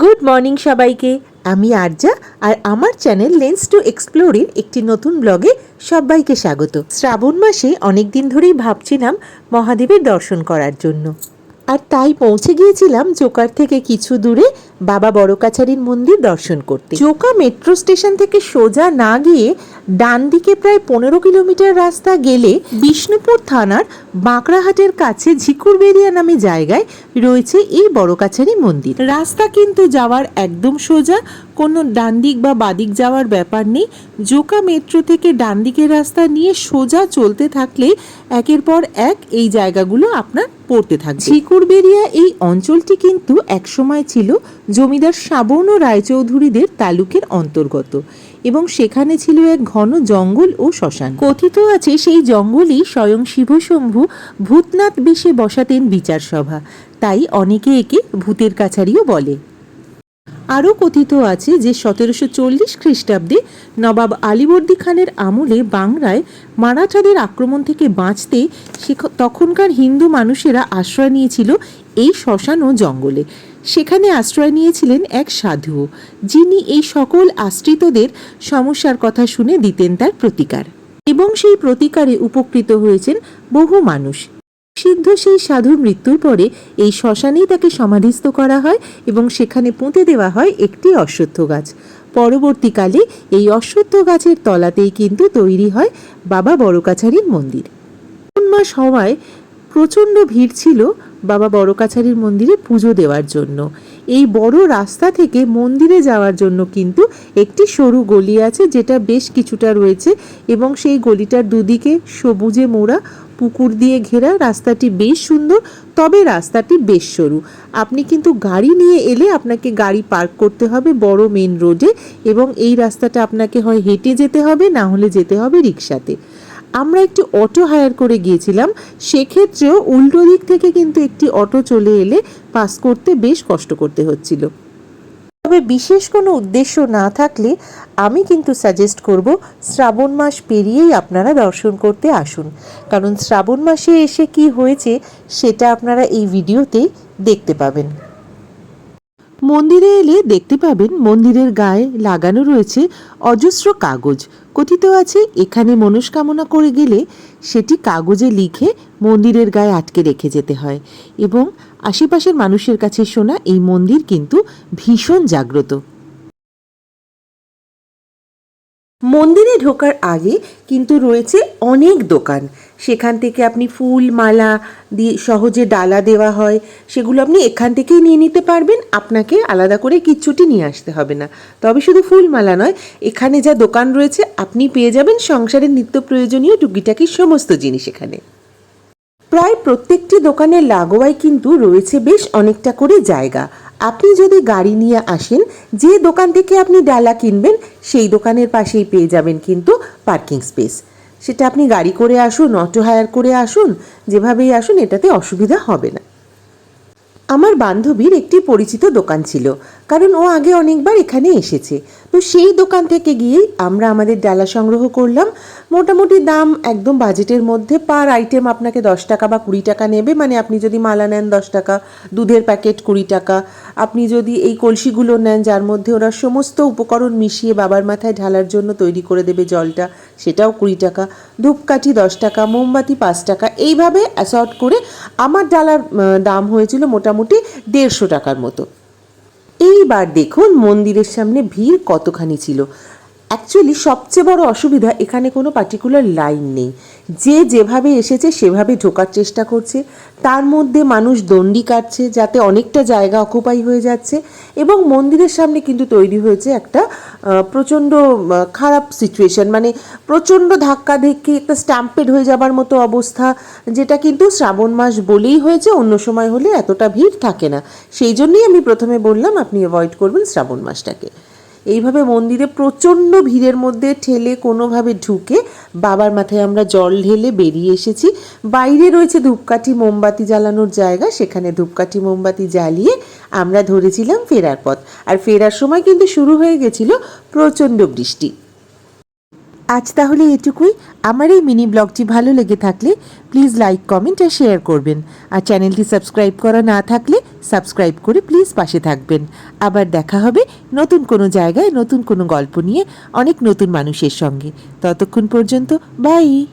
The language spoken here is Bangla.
গুড মর্নিং সবাইকে। আমি আর্যা আর আমার চ্যানেল লেন্স টু এক্সপ্লোরের একটি নতুন ব্লগে সবাইকে স্বাগত। শ্রাবণ মাসে অনেক দিন ধরেই ভাবছিলাম মহাদেবের দর্শন করার জন্য। আর তাই পৌঁছে গিয়েছিলাম জোকার থেকে কিছু দূরে বাবা বড় কাছারির মন্দির দর্শন করতে। জোকা মেট্রো স্টেশন থেকে সোজা না গিয়ে ডান দিকে প্রায় পনেরো কিলোমিটার রাস্তা গেলে বিষ্ণুপুর থানার বাঁকড়াহাটের কাছে ঝিকুরবেরিয়া নামে জায়গায় রয়েছে এই বড় কাছারি মন্দির। রাস্তা কিন্তু যাওয়ার একদম সোজা, কোনো ডান দিক বা বাদিক যাওয়ার ব্যাপার নেই। জোকা মেট্রো থেকে ডান দিকের রাস্তা নিয়ে সোজা চলতে থাকলে একের পর এক এই জায়গাগুলো আপনার পড়তে থাকবে। ঝিকুরবেরিয়া এই অঞ্চলটি কিন্তু একসময় ছিল জমিদার ও রায়চৌধুরীদের তালুকের অন্তর্গত এবং সেখানে ছিল এক ঘন জঙ্গল ও শ্মশান। কথিত আছে সেই জঙ্গলই স্বয়ং শিবশম্ভু ভূতনাথ বেশে বসাতেন বিচার সভা। তাই অনেকে একে ভূতের কাছারিও বলে। আরও কথিত আছে যে সতেরোশো চল্লিশ খ্রিস্টাব্দে নবাব আলীবর্দী খানের আমলে বাংলায় মারাঠাদের আক্রমণ থেকে বাঁচতে সেখ- তখনকার হিন্দু মানুষেরা আশ্রয় নিয়েছিল এই শ্মশান ও জঙ্গলে। সেখানে আশ্রয় নিয়েছিলেন এক সাধু, যিনি এই সকল আশ্রিতদের সমস্যার কথা শুনে দিতেন তার প্রতিকার এবং সেই প্রতিকারে উপকৃত হয়েছেন বহু মানুষ। সিদ্ধ সেই সাধুর মৃত্যুর পরে এই শ্মশানেই তাকে সমাধিস্থ করা হয় এবং সেখানে পুঁতে দেওয়া হয় একটি অশ্বত্থ গাছ। পরবর্তীকালে এই অশ্বত্থ গাছের তলাতেই কিন্তু তৈরি হয় বাবা বড়কাছারির মন্দির। মাস হওয়ায় প্রচণ্ড ভিড় ছিল বাবা বড়কাছারির মন্দিরে পুজো দেওয়ার জন্য। এই বড় রাস্তা থেকে মন্দিরে যাওয়ার জন্য কিন্তু একটি সরু গলি আছে যেটা বেশ কিছুটা রয়েছে এবং সেই গলিটার দুদিকে সবুজে মোড়া পুকুর দিয়ে ঘেরা। রাস্তাটি বেশ সুন্দর, তবে রাস্তাটি বেশ সরু। আপনি কিন্তু গাড়ি নিয়ে এলে আপনাকে গাড়ি পার্ক করতে হবে বড় মেন রোডে এবং এই রাস্তাটা আপনাকে হয় হেঁটে যেতে হবে, না হলে যেতে হবে রিক্সাতে আমরা একটি অটো হায়ার করে গিয়েছিলাম, সেক্ষেত্রেও উল্টো দিক থেকে কিন্তু একটি অটো চলে এলে পাস করতে বেশ কষ্ট করতে হচ্ছিল। তবে বিশেষ কোনো উদ্দেশ্য না থাকলে আমি কিন্তু সাজেস্ট করব, শ্রাবণ মাস পেরিয়েই আপনারা দর্শন করতে আসুন। কারণ শ্রাবণ মাসে এসে কি হয়েছে, সেটা আপনারা এই ভিডিওতেই দেখতে পাবেন। মন্দিরে এলে দেখতে পাবেন মন্দিরের গায়ে লাগানো রয়েছে অজস্র কাগজ। কথিত আছে, এখানে মনস্কামনা করে গেলে সেটি কাগজে লিখে মন্দিরের গায়ে আটকে রেখে যেতে হয় এবং আশেপাশের মানুষের কাছে শোনা এই মন্দির কিন্তু ভীষণ জাগ্রত। মন্দিরে ঢোকার আগে কিন্তু রয়েছে অনেক দোকান। সেখান থেকে আপনি ফুল, মালা দিয়ে সহজে ডালা দেওয়া হয়, সেগুলো আপনি এখান থেকেই নিয়ে নিতে পারবেন। আপনাকে আলাদা করে কিচ্ছুটি নিয়ে আসতে হবে না। তবে শুধু ফুল, মালা নয়, এখানে যা দোকান রয়েছে, আপনি পেয়ে যাবেন সংসারের নিত্য প্রয়োজনীয় টুকিটাকি সমস্ত জিনিস এখানে। প্রায় প্রত্যেকটি দোকানের লাগোয়ায় কিন্তু রয়েছে বেশ অনেকটা করে জায়গা। আপনি যদি গাড়ি নিয়ে আসেন, যে দোকান থেকে আপনি ডালা কিনবেন, সেই দোকানের পাশেই পেয়ে যাবেন কিন্তু পার্কিং স্পেস। সেটা আপনি গাড়ি করে আসুন, অটো হায়ার করে আসুন, যেভাবেই আসুন, এটাতে অসুবিধা হবে না। আমার বান্ধবীর একটি পরিচিত দোকান ছিল, কারণ ও আগে অনেকবার এখানে এসেছে। তো সেই দোকান থেকে গিয়েই আমরা আমাদের ডালা সংগ্রহ করলাম। মোটামুটি দাম একদম বাজেটের মধ্যে। পার আইটেম আপনাকে দশ টাকা বা কুড়ি টাকা নেবে। মানে আপনি যদি মালা নেন দশ টাকা, দুধের প্যাকেট কুড়ি টাকা। আপনি যদি এই কলসিগুলো নেন, যার মধ্যে ওরা সমস্ত উপকরণ মিশিয়ে বাবার মাথায় ঢালার জন্য তৈরি করে দেবে জলটা, সেটাও কুড়ি টাকা। ধূপকাঠি দশ টাকা, মোমবাতি পাঁচ টাকা। এইভাবে অ্যাসর্ট করে আমার ডালার দাম হয়েছিল মোটামুটি দেড়শো টাকার মতো। এইবার দেখুন মন্দিরের সামনে ভিড় কতখানি ছিল। অ্যাকচুয়ালি সবচেয়ে বড় অসুবিধা এখানে কোনো পার্টিকুলার লাইন নেই। যে যেভাবে এসেছে, সেভাবে ঢোকার চেষ্টা করছে। তার মধ্যে মানুষ দণ্ডি কাটছে যাতে অনেকটা জায়গা অকুপাই হয়ে যাচ্ছে এবং মন্দিরের সামনে কিন্তু তৈরি হয়েছে একটা প্রচণ্ড খারাপ সিচুয়েশন মানে প্রচণ্ড ধাক্কা ধাক্কি, একটা স্ট্যাম্পেড হয়ে যাবার মতো অবস্থা, যেটা কিন্তু শ্রাবণ মাস বলেই হয়েছে, অন্য সময় হলে এতটা ভিড় থাকে না। সেই জন্যই আমি প্রথমে বললাম, আপনি অ্যাভয়েড করবেন শ্রাবণ মাসটাকে। এইভাবে মন্দিরে প্রচণ্ড ভিড়ের মধ্যে ঠেলে কোনোভাবে ঢুকে বাবার মাথায় আমরা জল ঢেলে বেরিয়ে এসেছি। বাইরে রয়েছে ধূপকাঠি মোমবাতি জ্বালানোর জায়গা। সেখানে ধূপকাঠি মোমবাতি জ্বালিয়ে আমরা ধরেছিলাম ফেরার পথ। আর ফেরার সময় কিন্তু শুরু হয়ে গেছিল প্রচণ্ড বৃষ্টি। আজ তাহলে এটুকুই। আমার এই মিনি ব্লগটি ভালো লেগে থাকলে প্লিজ লাইক, কমেন্ট আর শেয়ার করবেন। আর চ্যানেলটি সাবস্ক্রাইব করা না থাকলে সাবস্ক্রাইব করে প্লিজ পাশে থাকবেন। আবার দেখা হবে নতুন কোনো জায়গায় নতুন কোনো গল্প নিয়ে অনেক নতুন মানুষের সঙ্গে। ততক্ষণ পর্যন্ত বাই